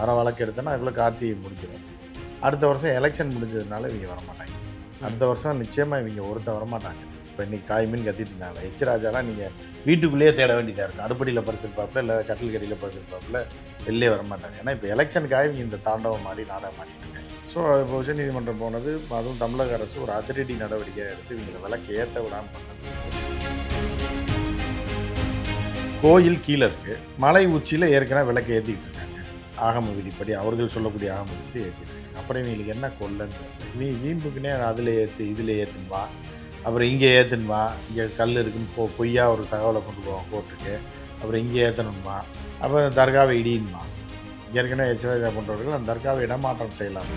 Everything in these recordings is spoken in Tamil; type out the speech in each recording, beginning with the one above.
வர வழக்கு எடுத்தோன்னா அதுக்குள்ளே கார்த்திகை முடிஞ்சிடும் அடுத்த வருஷம் எலெக்ஷன் முடிஞ்சதுனால இவங்க வரமாட்டாங்க. அடுத்த வருஷம் நிச்சயமாக இவங்க ஒருத்தர் வரமாட்டாங்க. இப்போ இன்னைக்கு காய் மீன் கத்திட்டு இருந்தாங்க. எச் ராஜாலாம் நீங்கள் வீட்டுக்குள்ளேயே தேட வேண்டியதாக இருக்கும் அடுப்படியில் படுத்துருப்பாப்புல இல்லை கட்டில் கடியில் படுத்துருப்பாப்புல வெளிலே வரமாட்டாங்க. ஏன்னா இப்போ எலெக்ஷனுக்காக இவங்க இந்த தாண்டவம் மாதிரி நாடகம் மாட்டிட்டு இருக்காங்க. ஸோ இப்போ உச்சநீதிமன்றம் போனது அதுவும் தமிழக அரசு ஒரு அதிரடி நடவடிக்கை எடுத்து இவங்களை விலக்கு ஏற்ற விடாமல் பண்ணது. கோயில் கீழே இருக்குது மலை உச்சியில் ஏற்கனவே விளக்கு ஏற்றிக்கிட்டு ஆகம விதிப்படி அவர்கள் சொல்லக்கூடிய ஆகம விதிப்படி ஏற்றினாங்க அப்புறம் இவங்களுக்கு என்ன கொல்லன்னு நீ வீம்புக்குனே அதில் ஏற்று இதில் ஏற்றுன்னு அப்புறம் இங்கே ஏற்றுன்னு இங்கே கல் இருக்குன்னு பொ பொய்யா ஒரு தகவலை கொண்டு போவோம் கோர்ட்டுக்கு. அப்புறம் இங்கே ஏற்றணுமா அப்புறம் தர்காவை இடியுமா ஏற்கனவே எச்சரிக்கை பண்ணுறவர்கள் அந்த தர்காவை இடமாற்றம் செய்யலாம்.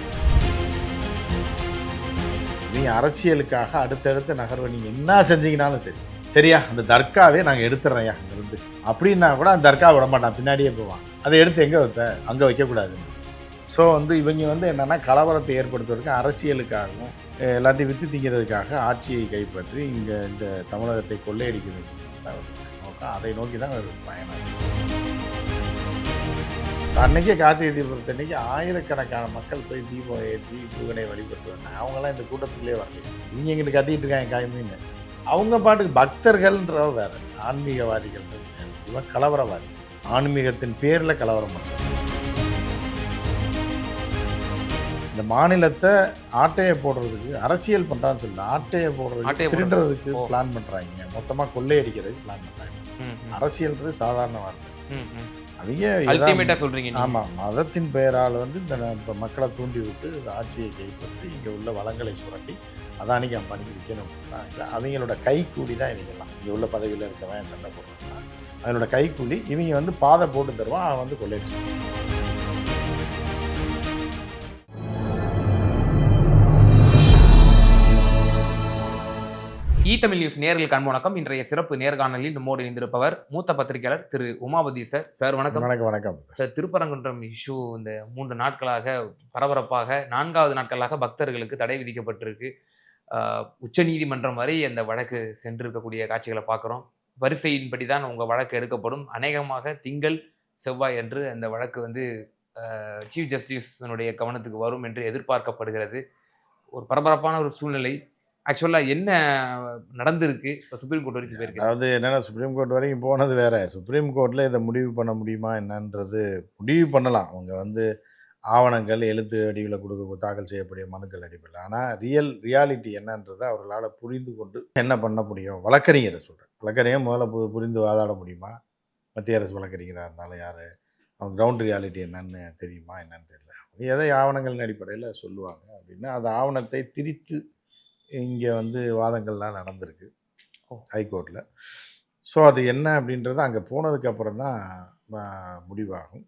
நீங்கள் அரசியலுக்காக அடுத்தடுத்த நகர்வை. நீங்கள் என்ன செஞ்சீங்கனாலும் சரி. சரியா? அந்த தர்காவே நாங்கள் எடுத்துடுறோம்யா அங்கேருந்து. அப்படின்னா கூட அந்த தர்கா விட மாட்டான் பின்னாடியே போவான். அதை எடுத்து எங்கே வைப்ப? அங்கே வைக்கக்கூடாது. ஸோ வந்து இவங்க வந்து என்னென்னா கலவரத்தை ஏற்படுத்துவதற்கு அரசியலுக்காகவும் எல்லாத்தையும் வித்து திங்கிறதுக்காக ஆட்சியை கைப்பற்றி இங்கே இந்த தமிழகத்தை கொள்ளையடிக்கிறது நோக்கம் அதை நோக்கி தான் ஒரு பயணம். அன்னைக்கே கார்த்திகை தீபத்தை அன்னைக்கு ஆயிரக்கணக்கான மக்கள் போய் தீபம் ஏற்றி முருகனை வழிபட்டு வந்தாங்க அவங்களாம் இந்த கூட்டத்துக்குள்ளே வரல. இங்கே எங்கிட்ட கத்திக்கிட்டு இருக்காங்க காய்மீன் அவங்க பாட்டுக்கு பக்தர்கள்ன்ற வேறு. ஆன்மீகவாதிகள் இவன் கலவரவாதி. ஆன்மீகத்தின் பேரில் கலவரம் பண்றான். இந்த மாநிலத்தை ஆட்டையை போடுறதுக்கு அரசியல் பண்றான்னு சொல்லல ஆட்டையை போடுறதுக்கு போடுறது. திருடுறதுக்கு. பிளான் பண்றாங்க மொத்தமா கொள்ளையடிக்கிறதுக்கு பிளான் ம், அரசியல்ன்றது சாதாரண வார்த்தை. அவங்க நீங்க. ஆமாம் மதத்தின் பெயரால் வந்து இந்த இப்ப மக்களை தூண்டி விட்டு இந்த ஆட்சியை கைப்பற்றி இங்கே உள்ள வளங்களை சுரண்டி அதானிக்கு அம்பானிக்கு விற்கணும் அப்படின்னா அவங்களோட கைக்கூலி தான் இவங்கெல்லாம் இங்கே உள்ள பதவியில் இருக்கவன் சண்டை போடுறாங்கன்னா அவங்களோட கைக்கூலி இவங்க வந்து பாதை போட்டு தருவான் அவன் வந்து கொள்ளையடிச்சு ஈ தமிழ் நியூஸ் நேர்களுக்கு அன்பு இன்றைய சிறப்பு நேர்காணலில் நம்மோடு இணைந்திருப்பவர் மூத்த பத்திரிகையாளர் திரு உமாபதி சார். சார் வணக்கம். வணக்கம் வணக்கம். சார் திருப்பரங்குன்றம் இஷ்யூ இந்த மூன்று நாட்களாக பரபரப்பாக நான்காவது நாட்களாக பக்தர்களுக்கு தடை விதிக்கப்பட்டிருக்கு. உச்சநீதிமன்றம் வரை அந்த வழக்கு சென்றிருக்கக்கூடிய காட்சிகளை பார்க்குறோம். வரிசையின்படி தான் உங்கள் வழக்கு எடுக்கப்படும். அநேகமாக திங்கள் செவ்வாய் என்று அந்த வழக்கு வந்து சீஃப் ஜஸ்டிஸினுடைய கவனத்துக்கு வரும் என்று எதிர்பார்க்கப்படுகிறது. ஒரு பரபரப்பான ஒரு சூழ்நிலை. ஆக்சுவலாக என்ன நடந்திருக்கு? இப்போ சுப்ரீம் கோர்ட் வரைக்கும் போயிருக்கு அதாவது என்னென்னா சுப்ரீம் கோர்ட் வரைக்கும் போனது வேற. சுப்ரீம் கோர்ட்டில் இதை முடிவு பண்ண முடியுமா என்னன்றது முடிவு பண்ணலாம். அவங்க வந்து ஆவணங்கள் எழுத்து அடிவில் கொடுக்க தாக்கல் செய்யக்கூடிய மனுக்கள் அடிப்படையில். ஆனால் ரியல் ரியாலிட்டி என்னன்றதை அவர்களால் புரிந்து கொண்டு என்ன பண்ண முடியும்? வழக்கறிஞரை சொல்கிறேன் வழக்கறிஞர் முதல்ல பு புரிந்து வாதாட முடியுமா? மத்திய அரசு வழக்கறிஞராக இருந்தாலும் யார்? அவங்க கிரவுண்ட் ரியாலிட்டி என்னன்னு தெரியுமா? என்னன்னு தெரியல. எதை ஆவணங்களின் அடிப்படையில் சொல்லுவாங்க அப்படின்னா அந்த ஆவணத்தை திரித்து இங்கே வந்து வாதங்கள்லாம் நடந்திருக்கு ஹைகோர்ட்டில் ஸோ அது என்ன அப்படின்றது அங்கே போனதுக்கு அப்புறம் தான் முடிவாகும்.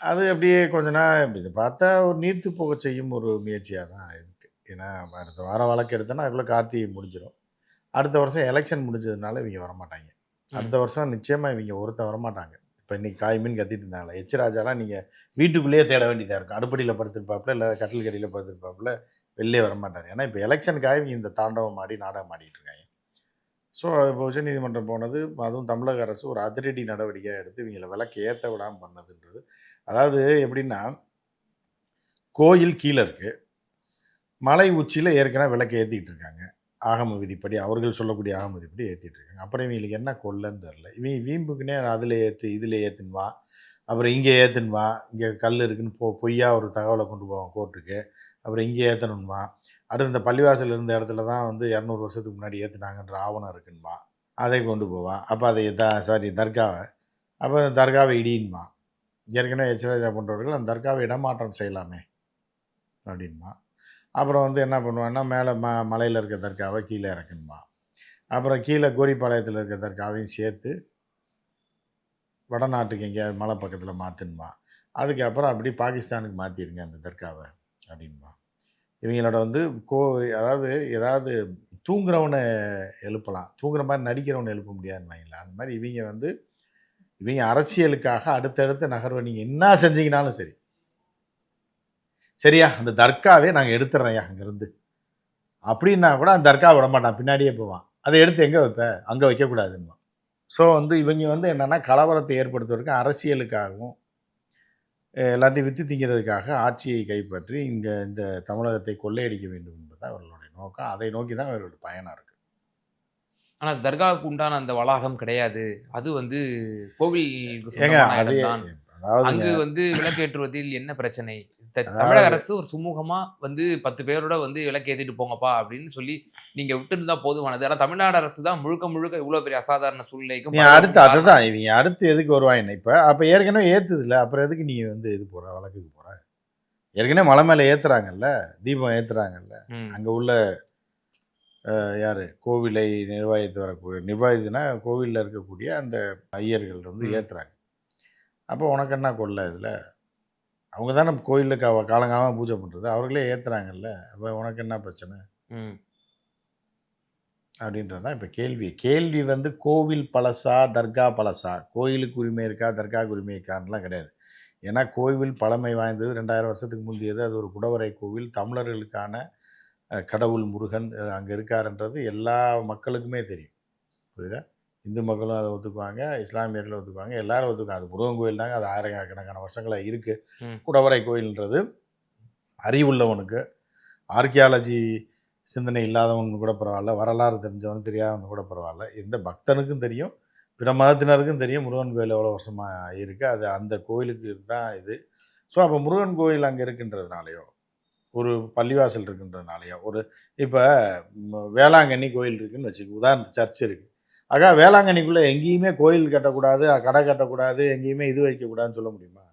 அது அப்படியே கொஞ்ச நாள் இதை பார்த்தா ஒரு நீர்த்து போக செய்யும் ஒரு முயற்சியாக தான் இருக்குது ஏன்னா அடுத்த வாரம் வழக்கு எடுத்தோன்னா அதுக்குள்ளே கார்த்திகை முடிஞ்சிடும் அடுத்த வருஷம் எலெக்ஷன் முடிஞ்சதுனால இவங்க வரமாட்டாங்க. அடுத்த வருஷம் நிச்சயமாக இவங்க ஒருத்தர் வரமாட்டாங்க. இப்போ இன்னைக்கு காய் மீன் கத்திட்டு இருந்தாங்களே எச் ராஜாலாம் நீங்கள் வீட்டுக்குள்ளேயே தேட வேண்டியதாக இருக்கும். அடுப்படியில் படுத்திருப்பாப்புல இல்லை கட்டில் கடியில் படுத்திருப்பாப்புல வெளிலே வரமாட்டார். ஏன்னா இப்போ எலெக்ஷனுக்காக இவங்க இந்த தாண்டவம் ஆடி நாடகம் ஆடிட்டு இருக்காங்க. ஸோ இப்போ உச்சநீதிமன்றம் போனது அதுவும் தமிழக அரசு ஒரு அதிரடி நடவடிக்கை எடுத்து இவங்களை விலக்கு ஏற்ற விடாமல் பண்ணதுன்றது. அதாவது எப்படின்னா கோயில் கீழே இருக்கு. மலை உச்சியில் ஏற்கனவே விளக்கு ஏற்றிக்கிட்டு இருக்காங்க. ஆகம விதிப்படி அவர்கள் சொல்லக்கூடிய ஆகம விதிப்படி ஏற்றிட்டு இருக்காங்க அப்புறம் இவங்களுக்கு என்ன கொல்லன்னு தெரில இவங்க வீம்புக்குனே அதில் ஏற்று இதில் ஏற்றுன்வா அப்புறம் இங்கே ஏற்றுன்வா இங்கே கல் இருக்குன்னு போ பொய்யா ஒரு தகவலை கொண்டு போவான் கோர்ட்டுக்கு. அப்புறம் இங்கே ஏற்றணுமா அடுத்து இந்த பள்ளிவாசல் இருந்த இடத்துல தான் வந்து இரநூறு வருஷத்துக்கு முன்னாடி ஏற்றுனாங்கன்ற ஆவணம் இருக்குன்மா அதை கொண்டு போவான். அப்போ அதை த சாரி தர்காவை. அப்போ தர்காவை இடியுமா ஏற்கனவே எச்சராஜா போன்றவர்கள் அந்த தர்காவை இடமாற்றம் செய்யலாமே. அப்படின்மா அப்புறம் வந்து என்ன பண்ணுவான்னா மேலே ம மலையில் இருக்க தர்காவை கீழே இறக்கணுமா? அப்புறம் கீழே கோரிப்பாளையத்தில் இருக்க தர்காவையும் சேர்த்து வடநாட்டுக்கு எங்கேயாவது மலை பக்கத்தில் மாற்றணுமா அதுக்கப்புறம் அப்படி பாகிஸ்தானுக்கு மாற்றிடுங்க அந்த தர்காவை அப்படின்பா இவங்களோட வந்து கோ அதாவது ஏதாவது தூங்குறவனை எழுப்பலாம். தூங்குற மாதிரி நடிக்கிறவனை எழுப்ப முடியாதுன்னு வைங்களேன். அந்த மாதிரி இவங்க வந்து இவங்க அரசியலுக்காக அடுத்தடுத்த நகர்வை. நீங்கள் என்ன செஞ்சீங்கனாலும் சரி. சரியா அந்த தர்காவே நாங்கள் எடுத்துடுறோம்யா அங்கேருந்து. அப்படின்னா கூட அந்த தர்கா விட மாட்டான் பின்னாடியே போவான். அதை எடுத்து எங்கே வைப்ப? அங்கே வைக்கக்கூடாதுன்னு ஸோ வந்து இவங்க வந்து என்னென்னா கலவரத்தை ஏற்படுத்துவதற்கு அரசியலுக்காகவும் எல்லாத்தையும் வித்து திங்கிறதுக்காக ஆட்சியை கைப்பற்றி இங்கே இந்த தமிழகத்தை கொள்ளையடிக்க வேண்டும் என்பது அவர்களுடைய நோக்கம். அதை நோக்கி தான் அவர்களுடைய பயணம் இருக்குது ஆனா தர்காவுக்கு உண்டான அந்த வளாகம் கிடையாது. அது வந்து இடம்தான் அதாவது அங்கு வந்து விளக்கேற்றுவதில் என்ன பிரச்சனை? தமிழக அரசு ஒரு சுமூகமா வந்து பத்து பேரோட வந்து விளக்கேத்திட்டு போங்கப்பா அப்படின்னு சொல்லி நீங்க விட்டுருந்தா போதுமானது. ஆனா தமிழ்நாடு அரசு தான் முழுக்க முழுக்க இவ்வளவு பெரிய அசாதாரண சூழ்நிலைக்கும் நீ அடுத்து அதுதான் இவங்க அடுத்து எதுக்கு வருவாங்க இப்போ? அப்போ ஏற்கனவே ஏற்றுதில்ல அப்புறம் எதுக்கு நீ வந்து இது போகிற வழக்குக்கு போகிற ஏற்கனவே மலை மேலே ஏற்றுறாங்கல்ல தீபம் ஏற்றுறாங்கல்ல ம், அங்கே உள்ள யாரு? கோவிலை நிர்வாகித்து வரக்கூடிய நிர்வாகித்துனா கோவிலில் இருக்கக்கூடிய அந்த ஐயர்கள் வந்து. ஏற்றுறாங்க அப்போ உனக்கு என்ன கொள்ள இதில்? அவங்க தானே கோயிலில் கா காலங்காலமாக பூஜை பண்ணுறது அவர்களே ஏற்றுறாங்கல்ல அப்போ உனக்கு என்ன பிரச்சனை? அப்படின்றது தான் இப்போ கேள்வி. கேள்வி வந்து கோவில் பழசா தர்கா பழசா? கோயிலுக்கு உரிமை இருக்கா தர்காவுக்கு உரிமை இருக்கான்லாம் கிடையாது. ஏன்னா கோவில் பழமை வாய்ந்தது. ரெண்டாயிரம் வருஷத்துக்கு முந்தையது. அது ஒரு குடவரை கோவில். தமிழர்களுக்கான கடவுள் முருகன் அங்கே இருக்காருன்றது எல்லா மக்களுக்குமே தெரியும். புரியுதா? இந்து மக்களும் அதை ஒத்துக்குவாங்க இஸ்லாமியர்களும் ஒத்துக்குவாங்க எல்லாரும் ஒத்துக்குவாங்க. அது முருகன் கோயில் தாங்க அது ஆயிரக்கணக்கான வருஷங்களாக இருக்குது. குடவரை கோயில்ன்றது அறிவுள்ளவனுக்கு ஆர்கியாலஜி சிந்தனை இல்லாதவன் கூட பரவாயில்ல வரலாறு தெரிஞ்சவன் தெரியாதவன் கூட பரவாயில்ல. எந்த பக்தனுக்கும் தெரியும் பிற மதத்தினருக்கும் தெரியும் முருகன் கோயில் எவ்வளோ வருஷமாக இருக்குது அது அந்த கோயிலுக்கு தான் இது. ஸோ அப்போ முருகன் கோயில் அங்கே இருக்கின்றதுனாலையோ ஒரு பள்ளிவாசல் இருக்கின்றதுனாலையோ ஒரு இப்போ வேளாங்கண்ணி கோயில் இருக்குன்னு வச்சுக்க உதாரணத்து சர்ச் இருக்குது ஆகா வேளாங்கண்ணிக்குள்ளே எங்கேயுமே கோயில் கட்டக்கூடாது கடை கட்டக்கூடாது எங்கேயுமே இது வைக்கக்கூடாதுன்னு சொல்ல முடியுமா.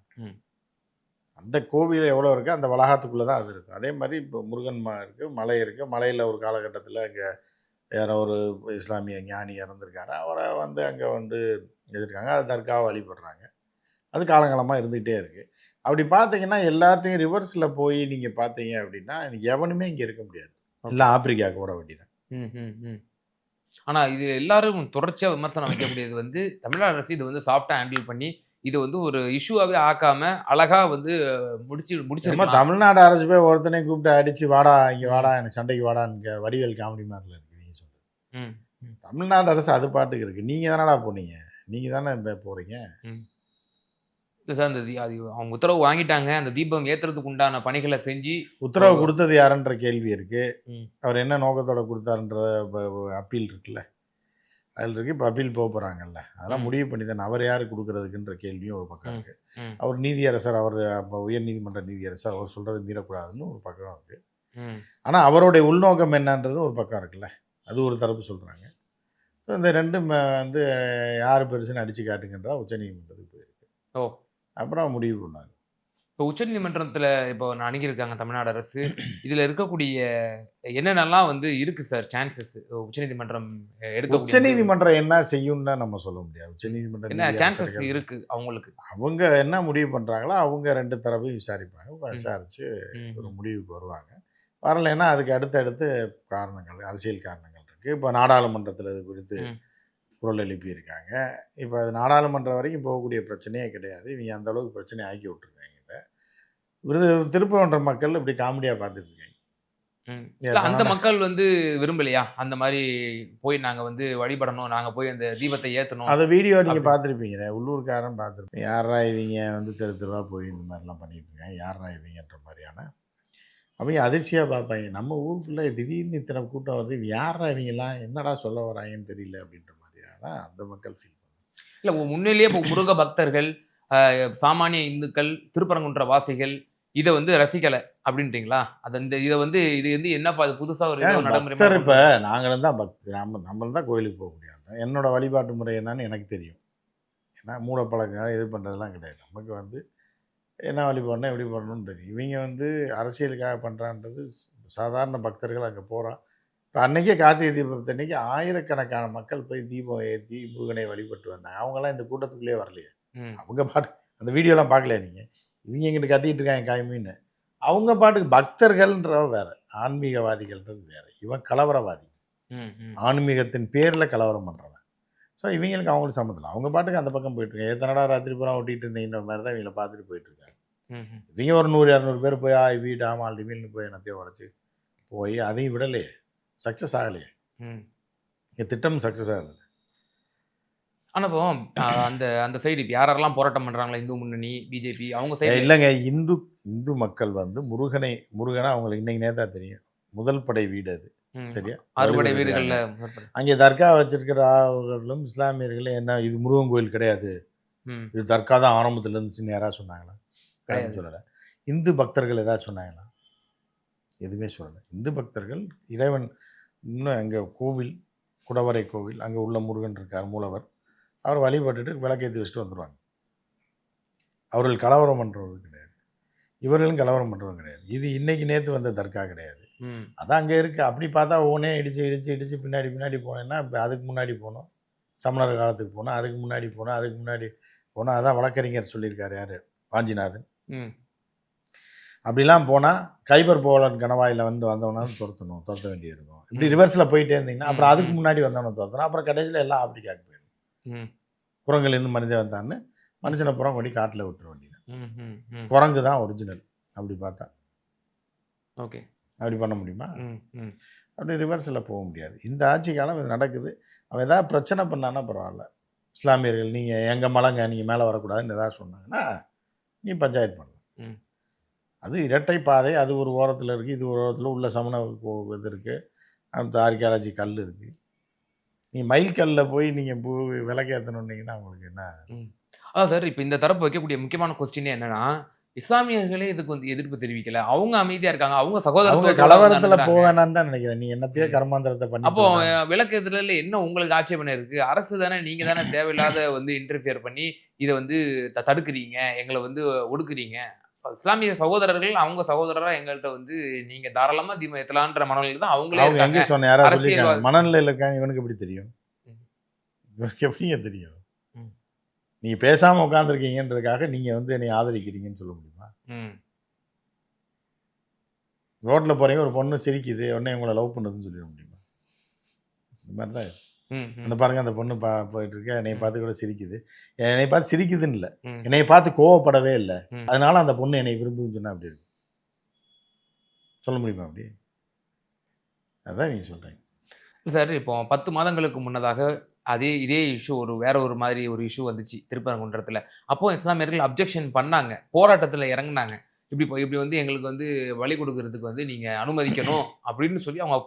அந்த கோவில் எவ்வளோ இருக்குது அந்த வளாகத்துக்குள்ளே தான் அது இருக்கும் அதே மாதிரி இப்போ முருகன் ம இருக்குது மலை இருக்குது மலையில் ஒரு காலகட்டத்தில் இங்கே யாரோ ஒரு இஸ்லாமிய ஞானி இறந்துருக்காரு. அவரை வந்து அங்கே வந்து எதிர்க்காங்க. அது தர்காவை வழிபடுறாங்க அது காலங்காலமாக இருந்துகிட்டே இருக்குது அப்படி பார்த்தீங்கன்னா எல்லாத்தையும் ரிவர்ஸில் போய் நீங்கள் பார்த்தீங்க அப்படின்னா எவனுமே இங்கே இருக்க முடியாது. எல்லாம் ஆப்பிரிக்காவுக்கு ஓட வேண்டியதான் ம், ம், ம். ஆனா இது எல்லாரும் தொடர்ச்சியா விமர்சனம் வைக்கக்கூடியது வந்து தமிழ்நாடு அரசு இது வந்து சாஃப்டா ஹேண்டில் பண்ணி இது வந்து ஒரு இஷ்யூவாவே ஆக்காம அழகா வந்து முடிச்சு நம்ம முடிச்சிருக்கலாம். தமிழ்நாடு அரசு போய் ஒருத்தனையும் கூப்பிட்டு அடிச்சு வாடா இங்கே வாடா எனக்கு சண்டைக்கு வாடான்னு வடிவேல் காமெடி மாதிரி இருக்கு நீங்கள் ம், தமிழ்நாடு அரசு அது பாட்டுக்கு இருக்கு. நீங்கள் தானடா போனீங்க? நீங்கள் தானே போகிறீங்க சார் அந்த அது அவங்க உத்தரவு வாங்கிட்டாங்க. அந்த தீபம் ஏத்துறதுக்கு உண்டான பணிகளை செஞ்சு உத்தரவு. கொடுத்தது யாருன்ற கேள்வி இருக்கு. அவர் என்ன நோக்கத்தோட கொடுத்தாருன்ற அப்பீல் இருக்குல்ல. அதில் இருக்கு இப்போ அப்பீல் போக போகிறாங்கல்ல அதெல்லாம். முடிவு பண்ணி தானே அவர் யார் கொடுக்கறதுக்குன்ற கேள்வியும் ஒரு பக்கம் ம். இருக்கு. ம், அவர் நீதியரசர் அவர் அப்போ உயர் நீதிமன்ற நீதியரசர் அவர் சொல்றது மீறக்கூடாதுன்னு ஒரு பக்கம் இருக்கு. ம், ஆனால் அவருடைய உள்நோக்கம் என்னன்றது ஒரு பக்கம் இருக்குல்ல. அது ஒரு தரப்பு சொல்கிறாங்க ஸோ இந்த ரெண்டும் வந்து யார் பெருசுன்னு அடித்து காட்டுங்கன்றதா உச்சநீதிமன்றத்துக்கு போயிருக்கு. ஓ. அப்புறம் முடிவு பண்ணாங்க இப்போ உச்சநீதிமன்றத்துல இப்போ அணுகியிருக்காங்க தமிழ்நாடு அரசு. இதுல இருக்கக்கூடிய என்னென்னலாம் வந்து இருக்கு சார் சான்சஸ் உச்சநீதிமன்றம் எடுக்க உச்சநீதிமன்றம் என்ன செய்யும்னு நம்ம சொல்ல முடியாது. உச்சநீதிமன்றம் என்ன சான்சஸ் நீதியரசர்கள் இருக்கு அவங்களுக்கு? அவங்க என்ன முடிவு பண்ணுறாங்களோ அவங்க ரெண்டு தரப்பையும் விசாரிப்பாங்க. விசாரித்து ஒரு முடிவுக்கு வருவாங்க. வரலைன்னா அதுக்கு அடுத்தடுத்து காரணங்கள் அரசியல் காரணங்கள் இருக்குது இப்போ நாடாளுமன்றத்தில் இது குறித்து. குரல் எழுப்பியிருக்காங்க. இப்போ அது நாடாளுமன்றம் வரைக்கும் போகக்கூடிய பிரச்சனையே கிடையாது. இவங்க அந்த அளவுக்கு பிரச்சனை ஆக்கி விட்டுருக்காங்க இதை. விருது திருப்பரன்ற மக்கள் இப்படி காமெடியாக பார்த்துட்டு இருக்காங்க. அந்த. மக்கள் வந்து விரும்பலையா? அந்த மாதிரி போய் நாங்க வந்து வழிபடணும் நாங்க போய் அந்த தீபத்தை ஏத்தணும். அந்த வீடியோ நீங்கள். பார்த்துருப்பீங்க உள்ளூர்காரன் பார்த்துருப்பீங்க. யாரா இவங்க வந்து தெரு தெருவாக போய் இந்த மாதிரிலாம் பண்ணிட்டு இருக்காங்க? யாரா இவங்கன்ற மாதிரியான. அவங்க அதிர்ச்சியாக பார்ப்பாங்க. நம்ம ஊருக்குள்ள திடீர்னு இத்தனை கூட்டம் வருது யாரா இவங்கெல்லாம்? என்னடா சொல்ல வராங்கன்னு தெரியல. அப்படின்ற மாதிரியான அந்த மக்கள் ஃபீல் இல்ல உண்மையிலேயே இப்போ முருக பக்தர்கள் சாமானிய இந்துக்கள் திருப்பரங்குன்ற வாசிகள் இதை வந்து ரசிக்கல அப்படின்றீங்களா அது இந்த இதை வந்து இது வந்து என்னப்பா இது புதுசா ஒரு நடைமுறை இப்போ நாங்களும் தான் பக்தி நம்ம நம்மளும் தான் கோயிலுக்கு போக முடியாது. என்னோட வழிபாட்டு முறை என்னன்னு எனக்கு தெரியும். ஏன்னா மூடப்பழக்கம் இது பண்ணுறதுலாம் கிடையாது. நமக்கு வந்து என்ன வழிபாடணும் எப்படி பண்ணணும்னு தெரியும். இவங்க வந்து அரசியலுக்காக பண்ணுறான்றது சாதாரண பக்தர்கள் அங்கே போகிறான் இப்போ அன்னைக்கே கார்த்திகை தீபத்தன்னைக்கு ஆயிரக்கணக்கான மக்கள் போய் தீபம் ஏற்றி முருகனை வழிபட்டு வந்தாங்க. அவங்கெல்லாம் இந்த கூட்டத்துக்குள்ளேயே வரலையே. அவங்க பாட்டு அந்த வீடியோலாம் பார்க்கல நீங்கள் இவங்க எங்கிட்ட கத்திட்டு இருக்காங்க காய்மீன்னு அவங்க பாட்டுக்கு பக்தர்கள்ன்ற வேற ஆன்மீகவாதிகள்ன்றது வேற. இவன் கலவரவாதி. ஆன்மீகத்தின் பேரில் கலவரம் பண்ணுறவன் ஸோ இவங்களுக்கு அவங்களுக்கு சம்மந்தம் அவங்க பாட்டுக்கு அந்த பக்கம் போயிட்டு இருக்காங்க. எத்தனடா ராத்திரி பூரா ஓட்டிகிட்டு இருந்தீங்கன்ற மாதிரி தான் இவங்களை பார்த்துட்டு போயிட்டு இருக்காங்க. ம், ம். இவங்க ஒரு நூறு இரநூறு பேர் போய் ஆய் வீடு ஆமால் டிமில்னு போய் என்னத்தையும் உடச்சி போய் அதையும் விடலையே. சக்ஸஸ் ஆகலையே. இந்த திட்டம் சக்ஸஸ் ஆகலை. இப்போ அஹ், அந்த அந்த சைடு இப்போ யாரெல்லாம் போராட்டம் பண்றாங்களா? இந்து முன்னணி பிஜேபி அவங்க சைடு இல்லைங்க இந்து இந்து மக்கள் வந்து முருகனை முருகனை அவங்களுக்கு இன்னைக்கு நேத்தா தெரியும். முதல் படை வீடு அது. சரியா? அறுபடை. வீடுகள்ல அங்கே தர்கா வச்சிருக்கிற ஆளுகளும் இஸ்லாமியர்களும் என்ன இது முருகன் கோயில் கிடையாது. இது தர்கா தான் ஆரம்பத்துல இருந்துச்சுன்னு யாராவது சொன்னாங்களா. சொல்லலை. இந்து பக்தர்கள் ஏதாவது சொன்னாங்களா? எதுவுமே சொல்லலை. இந்து பக்தர்கள் இறைவன் இன்னும் அங்கே கோவில் குடவரை கோவில் அங்கே உள்ள முருகன் இருக்கார் மூலவர். அவர் வழிபட்டுட்டு விளக்கேற்றி வச்சுட்டு வந்துடுவாங்க அவர்கள் கலவரம் பண்ணுறவர்கள் கிடையாது. இவர்களும் கலவரம் பண்ணுறவங்க கிடையாது. இது இன்னைக்கு நேற்று வந்த தர்கா கிடையாது. அதான் அங்கே இருக்குது அப்படி பார்த்தா ஒவ்வொன்றே இடிச்சு இடிச்சு இடிச்சு பின்னாடி பின்னாடி போனேன்னா இப்போ அதுக்கு முன்னாடி போனோம். சமணர் காலத்துக்கு போனோம். அதுக்கு முன்னாடி போனோம். அதுக்கு முன்னாடி போனோம். அதான் வழக்கறிஞர் சொல்லியிருக்காரு யார்? வாஞ்சிநாதன். ம், அப்படிலாம் போனால் கைபர் போலன் கணவாயில் வந்து வந்தவனாலும் துரத்தணும். துரத்த வேண்டியிருக்கும் இப்படி ரிவர்ஸில் போயிட்டே இருந்தீங்கன்னா அப்புறம் அதுக்கு. முன்னாடி வந்தவனை துரத்தணும் அப்புறம் கடைசியில் எல்லாம் ஆப்பிரிக்காவுக்கு போயிடும். ம், குரங்குலேருந்து மனிதன் வந்தான்னு மனுஷனை புறம் கொண்டு காட்டில் விட்டுற வேண்டியது. குரங்கு தான் ஒரிஜினல் அப்படி பார்த்தா. ஓகே. அப்படி பண்ண முடியுமா? ம், ம், அப்படி ரிவர்ஸில் போக முடியாது. இந்த ஆட்சி காலம் இது நடக்குது. அவன் ஏதாவது பிரச்சனை பண்ணான்னா பரவாயில்ல. இஸ்லாமியர்கள் நீங்கள் எங்கள் மலைங்க நீங்கள் மேலே வரக்கூடாதுன்னு ஏதாவது சொன்னாங்கன்னா நீ பஞ்சாயத்து பண்ணலாம். ம். அது இரட்டை பாதை அது ஒரு ஓரத்தில் இருக்குது இது ஒரு ஓரத்தில் உள்ள சமண இது இருக்குது அந்த ஆர்கியாலஜி கல் இருக்குது நீ மயில் கல்லில் போய் நீங்கள் பூ விளக்கேற்றணுன்னீங்கன்னா உங்களுக்கு என்ன? அதான் சார் இப்போ இந்த தரப்பு வைக்கக்கூடிய முக்கியமான கொஸ்டின் என்னன்னா இஸ்லாமியர்களே இதுக்கு வந்து எதிர்ப்பு தெரிவிக்கல. அவங்க அமைதியா இருக்காங்க. அவங்க வந்து கலவரத்தில் வேணாம்னு தான் நினைக்கிறேன். நீ என்னத்தையோ. கர்மாந்திரத்தை பண்ணி அப்போ விளக்கத்துல என்ன உங்களுக்கு ஆட்சேபனை இருக்கு? அரசு தானே நீங்க தானே தேவையில்லாத வந்து இன்டர்ஃபியர் பண்ணி இதை வந்து த- தடுக்குறீங்க. எங்களை வந்து ஒடுக்குறீங்க. இஸ்லாமிய சகோதரர்கள் அவங்க சகோதரரா எங்கள்கிட்ட வந்து நீங்க தாராளமா தீபம் ஏத்தலான்ற மனநிலையில தான் அவங்களே எங்கே சொன்ன யாராவது சொல்லியிருக்காங்க. மனநிலையில் இருக்காங்க. இவனுக்கு எப்படி தெரியும். இவனுக்கு எப்படிங்க தெரியும். நீங்க பேசாம உட்காந்துருக்கீங்கன்றதுக்காக நீங்க வந்து என்னை ஆதரிக்கிறீங்கன்னு சொல்ல முடியுமா? ரோட்ல போறீங்க ஒரு பொண்ணு சிரிக்குது உடனே உங்களை லவ் பண்ணுதுன்னு சொல்லிட முடியுமா? இந்த மாதிரி தான் அந்த பாருங்க அந்த பொண்ணு பா போயிட்டு இருக்க என்னை பார்த்து கூட சிரிக்குது. என்னை பார்த்து சிரிக்குதுன்னு இல்லை. என்னை பார்த்து கோவப்படவே இல்லை. அதனால அந்த பொண்ணு என்னை விரும்புதுன்னு சொன்னா அப்படி இருக்கு. சொல்ல முடியுமா அப்படி? அதான் நீங்க சொல்றீங்க. சார் இப்போ பத்து மாதங்களுக்கு முன்னதாக அதே இதே இஷ்யூ ஒரு வேற ஒரு மாதிரி ஒரு இஷ்யூ வந்துச்சு திருப்பரங்குன்றத்துல. அப்போ இஸ்லாமியர்கள் அப்ஜெக்ஷன் பண்ணாங்க. போராட்டத்துல இறங்குனாங்க. இப்படி இப்போ இப்படி வந்து எங்களுக்கு வந்து வழி கொடுக்கறதுக்கு வந்து நீங்க அனுமதிக்கணும் அப்படின்னு சொல்லி அவங்க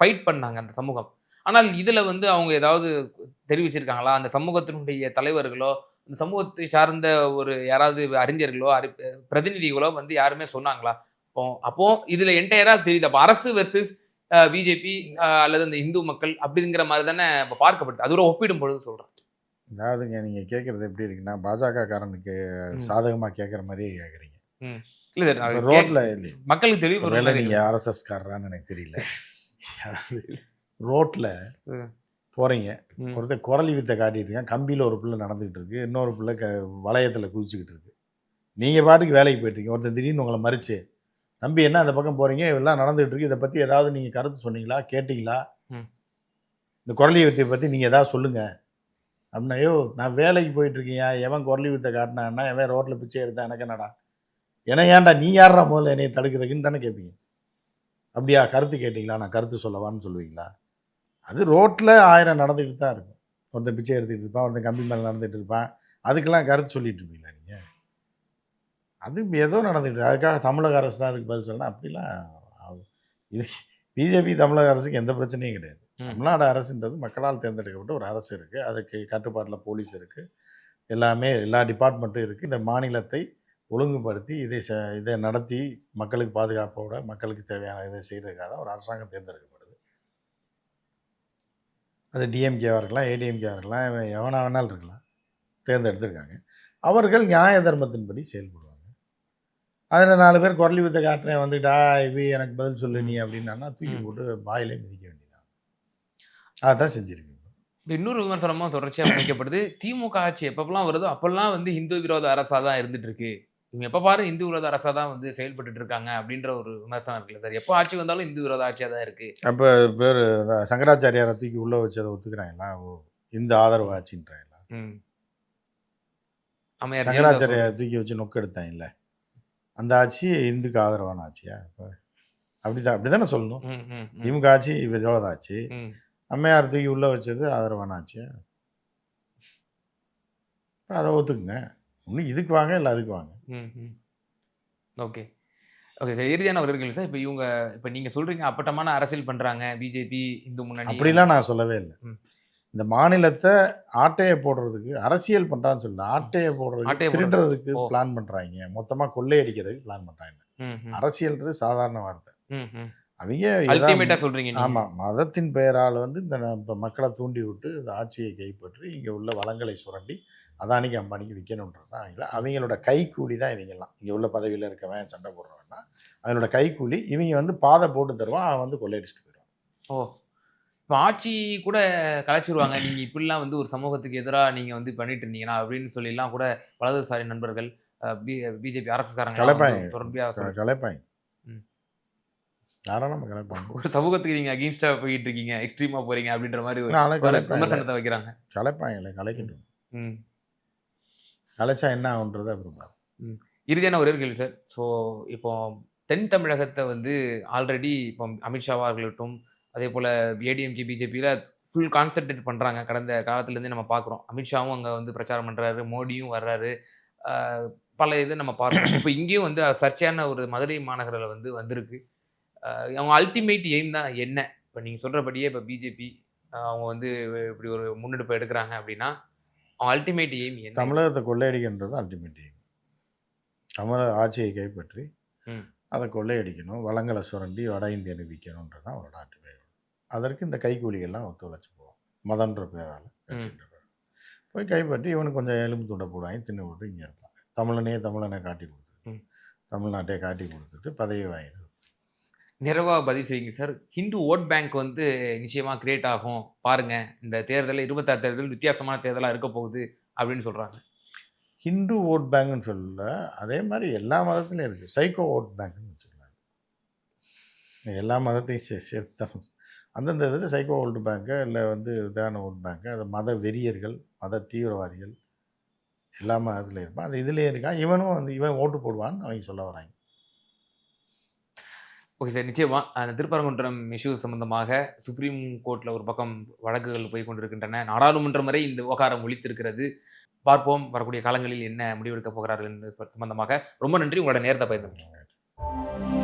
ஃபைட் பண்ணாங்க அந்த சமூகம். ஆனால் இதுல வந்து அவங்க ஏதாவது தெரிவிச்சிருக்காங்களா? அந்த சமூகத்தினுடைய தலைவர்களோ அந்த சமூகத்தை சார்ந்த ஒரு யாராவது அறிஞர்களோ அறி பிரதிநிதிகளோ வந்து யாருமே சொன்னாங்களா? அப்போ அப்போ இதுல என்டையரா தெரியுது. அப்போ அரசு வெர்சஸ் பிஜேபி அல்லது அந்த இந்து மக்கள் அப்படிங்கிற மாதிரி தானே இப்போ பார்க்கப்படுது. அதோட ஒப்பிடும் பொழுது சொல்றேன். அதாவதுங்க நீங்க கேட்கறது எப்படி இருக்குன்னா பாஜக காரனுக்கு ம். சாதகமா கேட்கற மாதிரியே கேட்குறீங்க இல்ல இல்லையே. மக்களுக்கு தெளிவு ஒருவேளை வருவது நீங்க ஆர்எஸ்எஸ் காரரான்னு எனக்கு தெரியல. போறீங்க. ம். ஒருத்தர் குரலி வித்தை காட்டிட்டு இருக்கான். கம்பியில ஒரு பிள்ளை நடந்துகிட்டு இருக்கு. இன்னொரு பிள்ளை க வளையத்துல குதிச்சுக்கிட்டு இருக்கு. நீங்க பாட்டுக்கு வேலைக்கு போயிட்டு இருக்கீங்க ஒருத்தர் திடீர்னு உங்களை மறிச்சு தம்பி என்ன அந்த பக்கம் போறீங்க? இதெல்லாம் நடந்துகிட்டு இருக்கு. இதை பத்தி ஏதாவது நீங்க கருத்து சொன்னீங்களா? கேட்டீங்களா. இந்த குரலி வித்தையை பத்தி நீங்க ஏதாவது சொல்லுங்க. அப்படின்னா ஐயோ நான் வேலைக்கு போயிட்டு இருக்கீங்க எவன் குரலி வித்தை காட்டினான்னா எவன் ரோட்ல பிச்சை எடுத்தா எனக்கு என்னடா? ஏன்னா ஏன்டா நீ யாரா முதல்ல என்னைய தடுக்கிறதுக்குன்னு தானே கேட்பீங்க? அப்படியா? கருத்து கேட்டீங்களா? நான் கருத்து சொல்லவான்னு சொல்லுவீங்களா? அது ரோட்டில் ஆயிரம் நடந்துக்கிட்டு தான் இருக்கும். ஒருத்தன் பிச்சை எடுத்துக்கிட்டு இருப்பான் ஒருத்தன் கம்பி மேலே நடந்துட்டு இருப்பான். அதுக்கெல்லாம் கருத்து சொல்லிட்டு இருப்பீங்களா நீங்கள் அது ஏதோ நடந்துக்கிட்டு. அதுக்காக தமிழக அரசு தான் அதுக்கு பதில் சொல்லணும். அப்படிலாம். இது பிஜேபி தமிழக அரசுக்கு எந்த பிரச்சனையும் கிடையாது. தமிழ்நாடு அரசுன்றது மக்களால் தேர்ந்தெடுக்கப்பட்ட ஒரு அரசு இருக்குது அதுக்கு கட்டுப்பாட்டில் போலீஸ் இருக்குது எல்லாமே எல்லா டிபார்ட்மெண்ட்டும் இருக்குது இந்த மாநிலத்தை ஒழுங்குபடுத்தி இதை செ இதை நடத்தி மக்களுக்கு பாதுகாப்போட மக்களுக்கு தேவையான இதை செய்கிறதுக்காக தான் ஒரு அரசாங்கம் தேர்ந்தெடுக்கப்படுது அது டிஎம்கேவாக இருக்கலாம் ஏடிஎம்கேவாக இருக்கலாம் எவனா வேணாலும் இருக்கலாம். தேர்ந்தெடுத்திருக்காங்க. அவர்கள் நியாய தர்மத்தின்படி செயல்படுவாங்க. அதில் நாலு பேர் குரலி வித்தை காட்டுறேன் வந்துட்டா இவி எனக்கு பதில் சொல்லு நீ அப்படின்னா தூக்கி. போட்டு வாயிலே மிதிக்க வேண்டியதான் அதான் செஞ்சிருக்கீங்க. இப்ப இன்னொரு விமர்சனமும் தொடர்ச்சியா வைக்கப்படுது திமுக ஆட்சி எப்பப்பெல்லாம் வருதோ அப்பெல்லாம் வந்து இந்து விரோத அரசா தான் இருந்துட்டு இருக்கு. இவங்க எப்ப பாரு இந்து விரோத அரசா தான் வந்து செயல்பட்டு இருக்காங்க அப்படின்ற ஒரு விமர்சனம் இருக்குல்ல சார். எப்போ ஆட்சி வந்தாலும் இந்து விரோத ஆட்சியா தான் இருக்கு. அப்போ பேர் சங்கராச்சாரியாரை தூக்கி உள்ளே வச்சதை ஒத்துக்கிறாங்களா? ஓ இந்த ஆதரவு ஆட்சின்றாங்களா? ஜெயலலிதா சங்கராச்சாரியாரை தூக்கி வச்சு நொக்கு எடுத்தாங்கல்ல அந்த ஆட்சி இந்துக்கு ஆதரவான ஆட்சியா? இப்போ அப்படிதான் அப்படி தானே சொல்லணும் திமுக ஆட்சி விரோத ஆட்சி. அம்மையார் தூக்கி உள்ளே வச்சது ஆதரவான ஆட்சியா? அதை ஒத்துக்குங்க. ஒன்று இதுக்கு வாங்க இல்லை அதுக்கு வாங்க. ஓகே. Okay sir. இறுதியான ஒரு கேள்வி சார்? இப்போ இவங்க இப்போ நீங்கள் சொல்கிறீங்க அப்பட்டமான அரசியல் பண்ணுறாங்க பிஜேபி இந்து முன்னணி அப்படிலாம் நான் சொல்லவே இல்லை. இந்த மாநிலத்தை ஆட்டையை போடுறதுக்கு அரசியல் பண்ணுறான்னு சொல்லல ஆட்டையை போடுறதுக்கு போடுறது. திருடுறதுக்கு. பிளான் பண்ணுறாங்க மொத்தமாக கொள்ளையடிக்கிறதுக்கு பிளான் பண்ணுறாங்க அரசியல்ன்றது சாதாரண வார்த்தை. அவங்க அல்டிமேட்டாக சொல்கிறீங்க ஆமாம் மதத்தின் பெயரால் வந்து இந்த இப்ப மக்களை தூண்டி விட்டு இந்த ஆட்சியை கைப்பற்றி இங்கே உள்ள வளங்களை சுரண்டி அதானிக்கு அம்பானிக்கு விற்கணுன்றது தான் அவங்கள அவங்களோட கைக்கூலி தான் இவங்கெல்லாம். இங்கே உள்ள பதவியில் இருக்கவன் சண்டை போடுறவன்னா அவங்களோட கைக்கூலி இவங்க வந்து பாதை போட்டு தருவான் அவன் வந்து கொள்ளையடிச்சிட்டு போயிடுவான். ஓ. இப்போ ஆட்சி கூட கலைச்சிருவாங்க. நீங்கள் இப்படிலாம் வந்து ஒரு சமூகத்துக்கு எதிராக நீங்கள் வந்து பண்ணிட்டு இருந்தீங்கன்னா அப்படின்னு சொல்லிலாம் கூட வலதுசாரி நண்பர்கள் பி பிஜேபி அரசுக்காரங்க கலைப்பாங்க. கலைப்பாங்க. தாராளமாக கலைப்பாங்க ஒரு சமூகத்துக்கு நீங்கள் அகெயின்ஸ்டாக போயிட்டு இருக்கீங்க எக்ஸ்ட்ரீமாக போறீங்க அப்படின்ற மாதிரி ஒரு விமர்சனத்தை வைக்கிறாங்க. கலைப்பாங்களே கலைக்கட்டும் ம். கலைச்சா என்ன ஆகுன்றது அப்புறம். இறுதியான ஒரே கேள்வி சார். ஸோ இப்போ தென் தமிழகத்தை வந்து ஆல்ரெடி இப்போ அமித்ஷாவாக இருக்கட்டும் அதே போல் ஏடிஎம்கே பிஜேபியில் ஃபுல் கான்சென்ட்ரேட் பண்ணுறாங்க கடந்த காலத்துலேருந்தே நம்ம பார்க்குறோம். அமித்ஷாவும் அங்கே வந்து பிரச்சாரம் பண்ணுறாரு மோடியும் வர்றாரு. பல இது நம்ம பார்க்குறோம். இப்போ இங்கேயும் வந்து சர்ச்சையான ஒரு மதுரை மாநகரில் வந்து வந்திருக்கு. அவங்க அல்டிமேட் எய்ம் தான் என்ன? இப்போ நீங்கள் சொல்கிறபடியே இப்போ பிஜேபி அவங்க வந்து இப்படி ஒரு முன்னெடுப்பு எடுக்கிறாங்க அப்படின்னா அவங்க அல்டிமேட் எய்ம் என்ன? தமிழகத்தை கொள்ளையடிக்கின்றது அல்டிமேட் தமிழக ஆட்சியை கைப்பற்றி. அதை கொள்ளையடிக்கணும் வளங்களை சுரண்டி வட இந்தியனை விற்கணுன்றது தான் அவரோட ஆட்டு வேகம். அதற்கு இந்த கைக்கூலிகள்லாம் ஒத்துழைச்சு போவோம் மதன்ற பேரால் கட்சின்ற. போய் கைப்பற்றி இவனுக்கு கொஞ்சம் எலும்பு துண்டை போடுவாங்க தின்னு விட்டு இங்கே இருப்பாங்க தமிழனே தமிழனை காட்டி கொடுத்துட்டு ம். தமிழ்நாட்டை காட்டி கொடுத்துட்டு பதவி வாங்கிட்டு நிறைவாக பதிவு செய்யுங்க சார் ஹிந்து ஓட் பேங்க் வந்து நிச்சயமாக கிரியேட் ஆகும். பாருங்கள் இந்த தேர்தல் இருபத்தாறு தேர்தல் வித்தியாசமான தேர்தலாக இருக்க போகுது அப்படின்னு சொல்கிறாங்க ஹிந்து ஓட் பேங்க்னு சொல்லல அதே மாதிரி எல்லா மதத்துலையும் இருக்குது சைக்கோ ஓட் பேங்க்னு சொல்லுவாங்க எல்லா மதத்தையும் சே சேர்த்து அந்தந்த இதில் சைக்கோ ஓல்டு பேங்க்கு இல்லை வந்து இதான ஓட் பேங்க்கு அது மத வெறியர்கள் மத தீவிரவாதிகள் எல்லா மதத்துலையும் இருப்பான். அது இதுலேயே இருக்கான். இவனும் வந்து இவன் ஓட்டு போடுவான்னு அவங்க சொல்ல வராங்க. ஓகே சார் நிச்சயமா. அந்த திருப்பரங்குன்றம் இஷ்யூ சம்பந்தமாக சுப்ரீம் கோர்ட்டில் ஒரு பக்கம் வழக்குகள் போய் கொண்டிருக்கின்றன. நாடாளுமன்றம் வரை இந்த விவகாரம் ஒழித்திருக்கிறது பார்ப்போம் வரக்கூடிய காலங்களில் என்ன முடிவெடுக்க போகிறார்கள் என்பது சம்பந்தமாக. ரொம்ப நன்றி. உங்களோட நேரத்தை பயந்து